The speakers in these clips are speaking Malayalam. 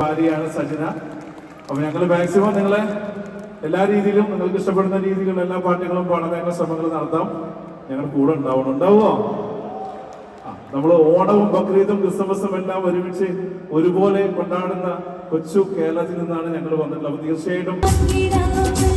ഭാര്യയാണ് സജന. അപ്പൊ ഞങ്ങൾ മാക്സിമം നിങ്ങളെ എല്ലാ രീതിയിലും നിങ്ങൾക്ക് ഇഷ്ടപ്പെടുന്ന രീതിയിലുള്ള എല്ലാ പാട്ടുകളും പാടാനുള്ള ശ്രമങ്ങൾ നടത്താം. ഞങ്ങൾ കൂടെ ഉണ്ടാവണം. ഉണ്ടാവുമോ നമ്മൾ ഓണവും ബക്രീദും ക്രിസ്മസും എല്ലാം ഒരുമിച്ച് ഒരുപോലെ കൊണ്ടാടുന്ന കൊച്ചു കേരളത്തിൽ നിന്നാണ് ഞങ്ങൾ വന്നിട്ടുള്ളത്. തീർച്ചയായിട്ടും.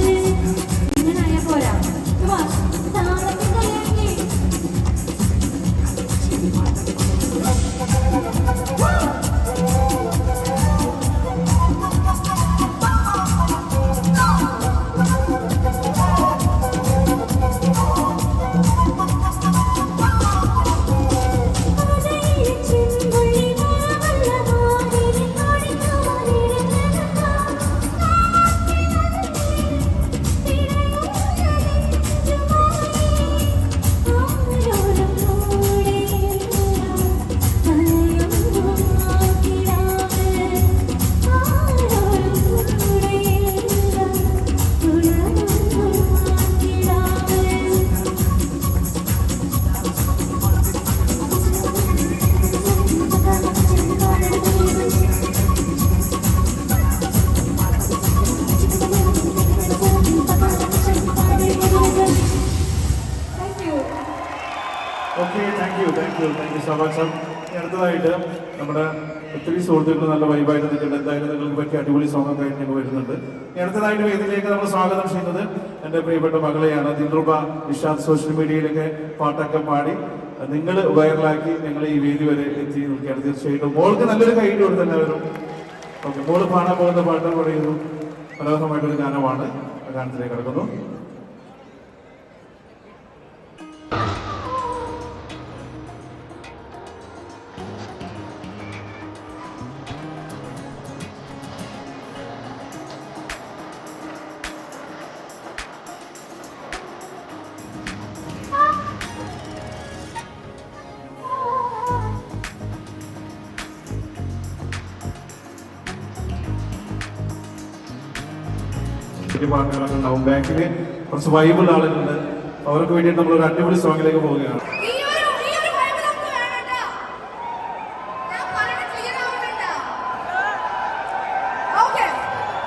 Okay thank you thank you thank you so much അടുത്തതായിട്ട് നമ്മുടെ ഒത്തിരി സുഹൃത്തുക്കൾ നല്ല വൈബായിട്ട് നിൽക്കുന്നുണ്ട്. എന്തായാലും നിങ്ങൾക്ക് പറ്റിയ അടിപൊളി സോങ് ഒക്കെ ആയിട്ട് ഞങ്ങൾ വരുന്നുണ്ട്. അടുത്തതായിട്ട് വേദിയിലേക്ക് നമ്മൾ സ്വാഗതം ചെയ്യുന്നത് എന്റെ പ്രിയപ്പെട്ട മകളെയാണ് ദിൽറുബ നിഷാദ് സോഷ്യൽ മീഡിയയിലൊക്കെ പാട്ടൊക്കെ പാടി. നിങ്ങൾ വൈറലാക്കി ഞങ്ങൾ ഈ വേദി വരെ എത്തി നിൽക്കുകയാണ്. തീർച്ചയായിട്ടും മോൾക്ക് നല്ലൊരു കൈ കൊടുത്ത് എല്ലാവരും. ഓക്കെ മോൾ പാടാൻ പോകുന്ന പാട്ട് പറയുന്നു മനോഹരമായിട്ടൊരു ഗാനമാണ്. ഗാനത്തിലേക്ക് കിടക്കുന്നു. ഉണ്ടാവും. ബാക്കിൽ കുറച്ച് വൈബിൾ ആളുകളുണ്ട്. അവർക്ക് വേണ്ടിയിട്ട് നമ്മൾ ഒരു അടിപൊളി സോങ്ങിലേക്ക് പോവുകയാണ്.